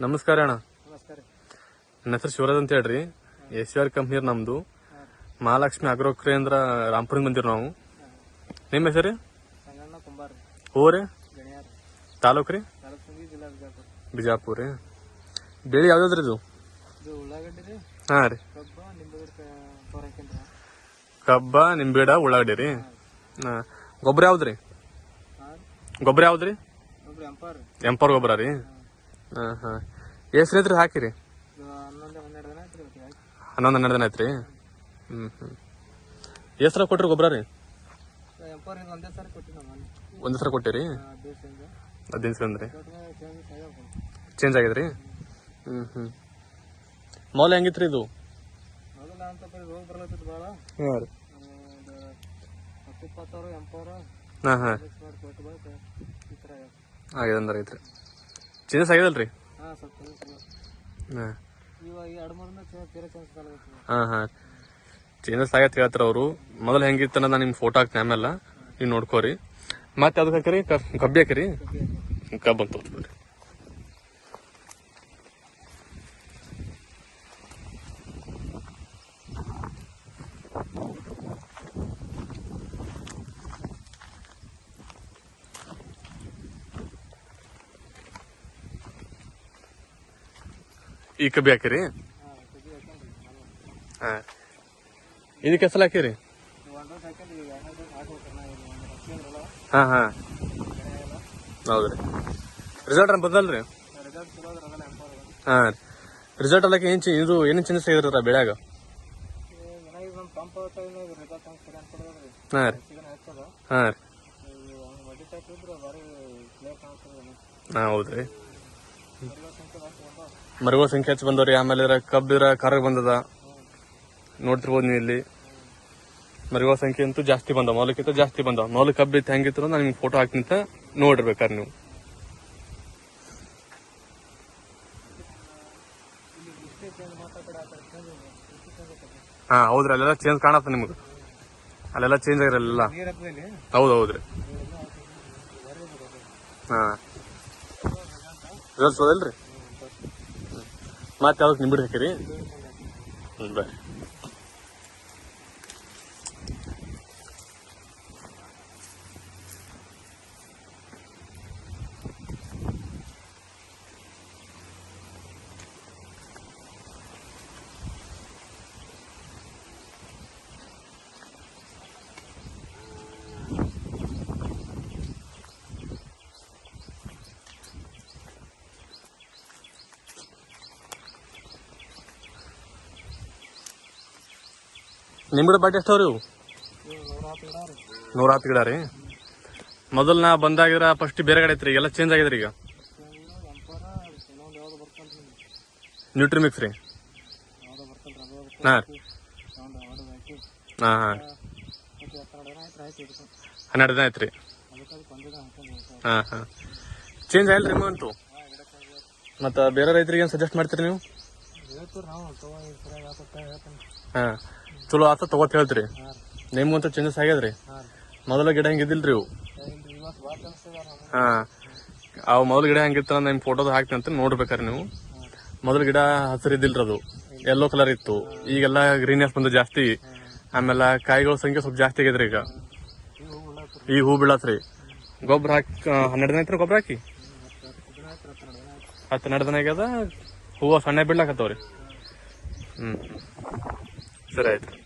ನಮಸ್ಕಾರ ಅಣ್ಣ. ನಮಸ್ಕಾರ. ನನ್ನ ಹೆಸರು ಶಿವರಾಜ್ ಅಂತ ಹೇಳ್ರಿ. ಎಸ್ ಸಿ ಆರ್ ಕಂಪ್ನಿ ನಮ್ದು. ಮಹಾಲಕ್ಷ್ಮಿ ಅಗ್ರೋ ಕೇಂದ್ರ ರಾಮ್ಪುರ ಬಂದಿರ ನಾವು. ನಿಮ್ಮ ಹೆಸರು? ಹೋರಿ ತಾಲೂಕು ರೀ? ಬಿಜಾಪುರ್. ರೀ. ಬೆಳಿ ಯಾವ್ದಾದ್ರಿ ಇದು? ರೀ. ಹಾಂ ರೀ. ಕಬ್ಬ ನಿಂಬಿಡ ಉಳ್ಳಾಗಡ್ಡಿ ರೀ. ಹಾಂ. ಗೊಬ್ಬರ ಯಾವ್ದ್ರಿ? ಹಾಂ ಗೊಬ್ಬರ ಯಾವ್ದ್ರಿ? ರೀ. ಎಂಪಾರ್ ಎಂಪರ್ ಗೊಬ್ಬರ ರೀ. ಹಾಂ ಹಾಂ. ಎಷ್ಟು ಹಾಕಿರಿ ಹನ್ನೊಂದು ಹನ್ನೆರಡು ದಿನ ಆಯ್ತು ರೀ ಇವತ್ತಿಗೆ ಹಾಕಿ ಹನ್ನೊಂದು, ಹನ್ನೆರಡು ದಿನ ಆಯ್ತು ರೀ ಹ್ಞೂ ಹ್ಞೂ ಎಷ್ಟು ಕೊಟ್ರಿ ಗೊಬ್ಬರ ರೀ? ಒಂದೇ ಸಲ ಕೊಟ್ಟಿರಿ? ಹದಿನೈದು ಸಲ ರೀ ಚೇಂಜ್ ಆಗಿದ್ರಿ? ಹ್ಞೂ ಹ್ಞೂ ಮೌಲ್ಯ ಹೆಂಗಿತ್ತು ರೀ ಇದು? ಹಾ ಹಾಂ ಹಾಂ ಹಾಂ. ಆಗಿದೆ ಅಂದ್ರೆ ಐತ್ರಿ. ಚೇಂಜಸ್ ಆಗಿದಲ್ರಿ? ಹಾಂ ಸ್ವಲ್ಪ. ಹಾಂ. ಇವಾಗ ಈ ಎರಡು ಮೂರಿಂದ ತೀರಾ ಚೇಂಜ್ ಕಾಲಾಗೈತಿ ಹಾಂ ಹಾಂ. ಚೇಂಜಸ್ ಆಗತ್ತೆ ಹೇಳ್ತಾರ ಅವರು. ಮೊದಲು ಹೆಂಗಿತ್ತನ ನಾನು ನಿಮ್ಗೆ ಫೋಟೋ ಹಾಕ್ತೀನಿ ಆಮೇಲೆ. ನೀವು ನೋಡ್ಕೋರಿ. ಮತ್ತೆ ಅದಕ್ಕೆ ಹಾಕಿರಿ ಕಬ್ಬಿ ಹಾಕಿರಿ. ಕಬ್ಬಂತ ಅಂತ ತೋರಿಸ್ಬಿಡ್ರಿ. ಈ ಕಬ್ಬಿ ಹಾಕಿರಿ? ಹಾ. ಹಾಂ ಇದಕ್ಕೆ ಹೆಸರು ಹಾಕಿರಿ? ಹಾ ಹಾ. ಹಾಂ ಹಾಂ ಹೌದ್ರಿ. ರಿಸಲ್ಟ್ ಏನು ಬದಲ್ರಿ? ಹಾ. ರೀ ರಿಸಲ್ಟ್ ಅಲ್ಲಕ್ಕೆ ಏನು ಚೇ ಇದು ಏನು ಚೇಂಜಸ್ ಆಗಿದ್ರ ಬೆಳ್ಯಾಗ? ಹಾ ಹಾಂ ರೀ. ಹಾಂ ರೀ. ಕ್ಲಿಯರ್ ಹೌದ್ರಿ. ಮರಿಗಳ ಸಂಖ್ಯೆ ಹೆಚ್ಚು ಬಂದವ್ರಿ ಆಮೇಲೆ ಇದ್ರ ಕಬ್ಬಿರ ಕರಗ ಬಂದದ. ನೋಡ್ತಿರ್ಬೋದು ನೀವು ಇಲ್ಲಿ. ಮರಗಳ ಸಂಖ್ಯೆ ಅಂತೂ ಜಾಸ್ತಿ ಬಂದವ ಮೌಲಕ್ಕಿಂತ ಜಾಸ್ತಿ ಬಂದವ. ಮೌಲ ಕಬ್ಬಿ ಹೆಂಗಿತ್ತು ನಾನು ನಿಮ್ಗೆ ಫೋಟೋ ಹಾಕಿಂತ ನೋಡಿರ್ಬೇಕಾರೆ ನೀವು. ಹಾ ಹೌದ್ರಿ ಅಲ್ಲೆಲ್ಲ ಚೇಂಜ್ ಕಾಣತ್ತ ನಿಮ್ಗೆ. ಅಲ್ಲೆಲ್ಲ ಚೇಂಜ್ ಆಗಿರಲ್ಲ ಹೌದು ಹೌದ್ರಿ. ಹಾ. ರಿಸಲ್ಟ್ ಹೋದಲ್ರಿ? ಮತ್ತೆ ಯಾವ್ದಕ್ಕೆ ನಿಂಬಿಡ್ಬೇಕ್ರಿ? ಹ್ಞೂ ಬರ್ರಿ. ನಿಂಬಿಡ ಬಾಟಿ ಎಷ್ಟು ರೀ ನೂರ ಹತ್ತು ಗಿಡ ರೀ. ಮೊದಲು ನಾ ಬಂದಾಗಿರ ಫಸ್ಟ್ ಬೇರೆ ಕಡೆ ಐತ್ರಿ, ಎಲ್ಲ ಚೇಂಜ್ ಆಗಿದ್ರಿ ಈಗ. ನ್ಯೂಟ್ರಿ ಮಿಕ್ಸ್ ರೀ. ಹಾಂ ಹಾಂ ಹಾಂ. ಹನ್ನೆರಡು ದಿನ ಆಯ್ತು ದಿನ ಹಾ ಹಾ. ಚೇಂಜ್ ಆಗಿಲ್ಲ ರೀ ಅಂತೂ ಮತ್ತು ಬೇರೆ ರೈತರಿಗೆ ಏನು ಸಜೆಸ್ಟ್ ಮಾಡ್ತೀರಿ ನೀವು? ಹಾ. ಚಲೋ ಆತ ತಗೋತ ಹೇಳ್ತೀರಿ? ನಿಮ್ ಅಂತ ನಿಮ್ಗಂತೂ ಚೇಂಜಸ್ ಆಗ್ಯದ್ರಿ? ಮೊದಲ ಗಿಡ ಹೆಂಗಿದ್ದಿಲ್ರಿ ಇವು? ಹಾ. ಅವು ಮೊದಲು ಗಿಡ ಹೆಂಗಿತ್ತ ನಿಮ್ ಫೋಟೋದ ಹಾಕ್ತೀನಿ ಅಂತ ನೋಡ್ಬೇಕಾರೆ ನೀವು. ಮೊದಲ ಗಿಡ ಹಸಿರು ಇದ್ದಿಲ್ರಿ ಅದು ಯೆಲ್ಲೋ ಕಲರ್ ಇತ್ತು. ಈಗೆಲ್ಲ ಗ್ರೀನೆಸ್ ಬಂದು ಜಾಸ್ತಿ. ಆಮೇಲೆ ಕಾಯಿಗಳ ಸಂಖ್ಯೆ ಸ್ವಲ್ಪ ಜಾಸ್ತಿ ಆಗ್ಯದ್ರಿ ಈಗ. ಈಗ ಹೂ ಬೀಳತ್ರಿ. ಗೊಬ್ಬರ ಹಾಕಿ ಹನ್ನೆರಡು ದಿನ ಐತ್ರಿ ಗೊಬ್ಬರ ಹಾಕಿ ಹತ್ತು ಹನ್ನೆರಡು ದಿನ ಆಗ್ಯದ? ಹೂವು ಸಣ್ಣ ಬಿಡ್ಲಾಕತ್ತವ್ರಿ. ಹ್ಮ್. ಸರಿ ಆಯ್ತು.